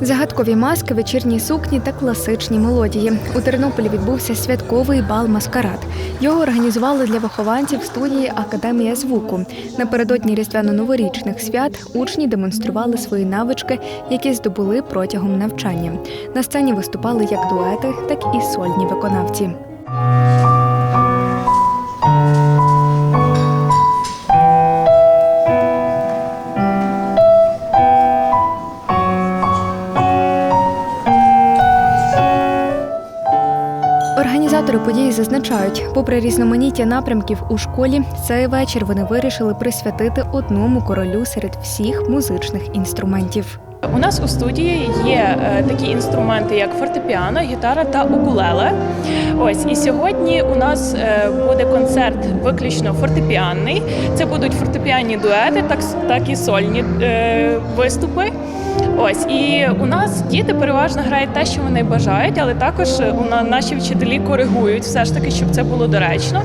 Загадкові маски, вечірні сукні та класичні мелодії. У Тернополі відбувся святковий бал маскарад. Його організували для вихованців студії Академія звуку. Напередодні різдвяно-новорічних свят учні демонстрували свої навички, які здобули протягом навчання. На сцені виступали як дуети, так і сольні виконавці. Організатори події зазначають, попри різноманіття напрямків у школі, цей вечір вони вирішили присвятити одному королю серед всіх музичних інструментів. У нас у студії є е, такі інструменти, як фортепіано, гітара та укулеле. Ось і сьогодні у нас е, буде концерт виключно фортепіанний. Це будуть фортепіанні дуети, так, так і сольні е, виступи. Ось і у нас діти переважно грають те, що вони бажають, але також е, у на- наші вчителі коригують все ж таки, щоб це було доречно.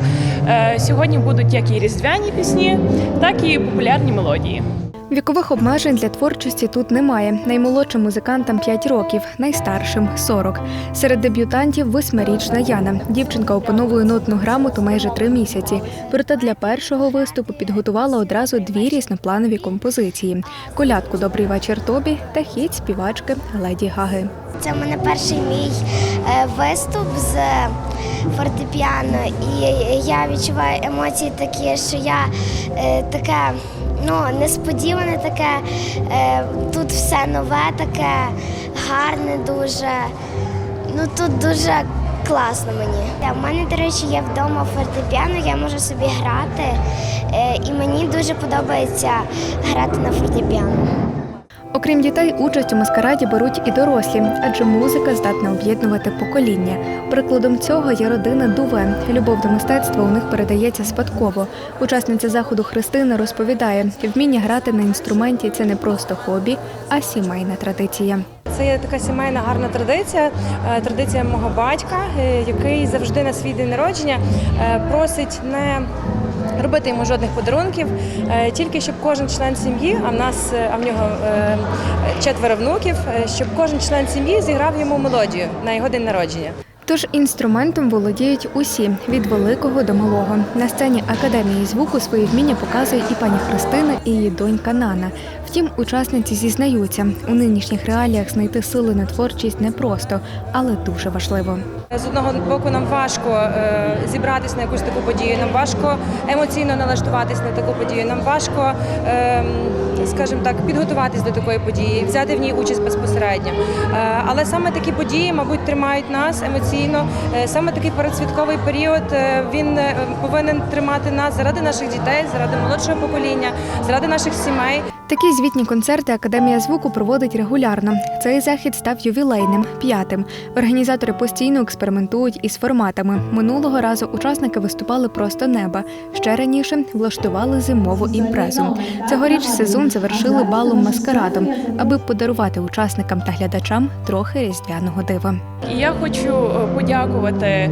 Е, Сьогодні будуть як і різдвяні пісні, так і популярні мелодії. Вікових обмежень для творчості тут немає. Наймолодшим музикантам 5 років, найстаршим 40. Серед дебютантів восьмирічна Яна. Дівчинка опановує нотну грамоту майже три місяці. Проте для першого виступу підготувала одразу дві різнопланові композиції: колядку Добрий вечір тобі та хіт співачки Леді Гаги. Це в мене перший мій е, виступ з фортепіано, і я відчуваю емоції такі, що я е, таке ну, несподіване таке, е, тут все нове, таке гарне дуже. Ну тут дуже класно мені. У мене, до речі, є вдома фортепіано, я можу собі грати, е, і мені дуже подобається грати на фортепіано. Окрім дітей, участь у маскараді беруть і дорослі, адже музика здатна об'єднувати покоління. Прикладом цього є родина Дуве. Любов до мистецтва у них передається спадково. Учасниця заходу Христина розповідає, вміння грати на інструменті це не просто хобі, а сімейна традиція. Це є така сімейна гарна традиція, е, традиція мого батька, е, який завжди на свій день народження е, просить не робити йому жодних подарунків, е, тільки щоб кожен член сім'ї, а в нас е, а в нього е, четверо внуків, щоб кожен член сім'ї зіграв йому мелодію на його день народження. Тож інструментом володіють усі від великого до малого. На сцені академії звуку свої вміння показує і пані Христина, і її донька Нана. Втім, учасниці зізнаються, у нинішніх реаліях знайти сили на творчість непросто, але дуже важливо. З одного боку, нам важко е, зібратися на якусь таку подію, нам важко емоційно налаштуватись на таку подію, нам важко, е, скажімо так, підготуватись до такої події, взяти в ній участь безпосередньо. Е, але саме такі події, мабуть, тримають нас емоційно. Е, саме такий передсвятковий період е, він е, повинен тримати нас заради наших дітей, заради молодшого покоління, заради наших сімей. Такі звітні концерти Академія звуку проводить регулярно. Цей захід став ювілейним, п'ятим. Організатори постійно експериментують із форматами. Минулого разу учасники виступали просто неба. Ще раніше влаштували зимову імпрезу. Цьогоріч сезон завершили балом маскарадом, аби подарувати учасникам та глядачам трохи різдвяного дива. Я хочу е, подякувати е,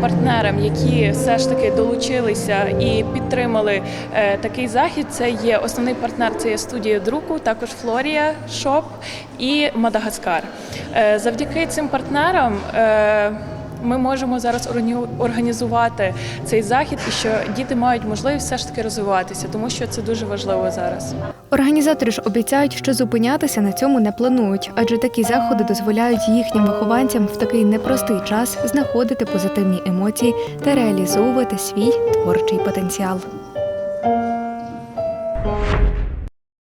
партнерам, які все ж таки долучилися і підтримали е, такий захід. Це є основний партнер, це є студія друку, також Флорія Шоп і Мадагаскар. Е, Завдяки цим партнерам. е, Ми можемо зараз органі- організувати цей захід, і що діти мають можливість все ж таки розвиватися, тому що це дуже важливо зараз. Організатори ж обіцяють, що зупинятися на цьому не планують, адже такі заходи дозволяють їхнім вихованцям в такий непростий час знаходити позитивні емоції та реалізовувати свій творчий потенціал.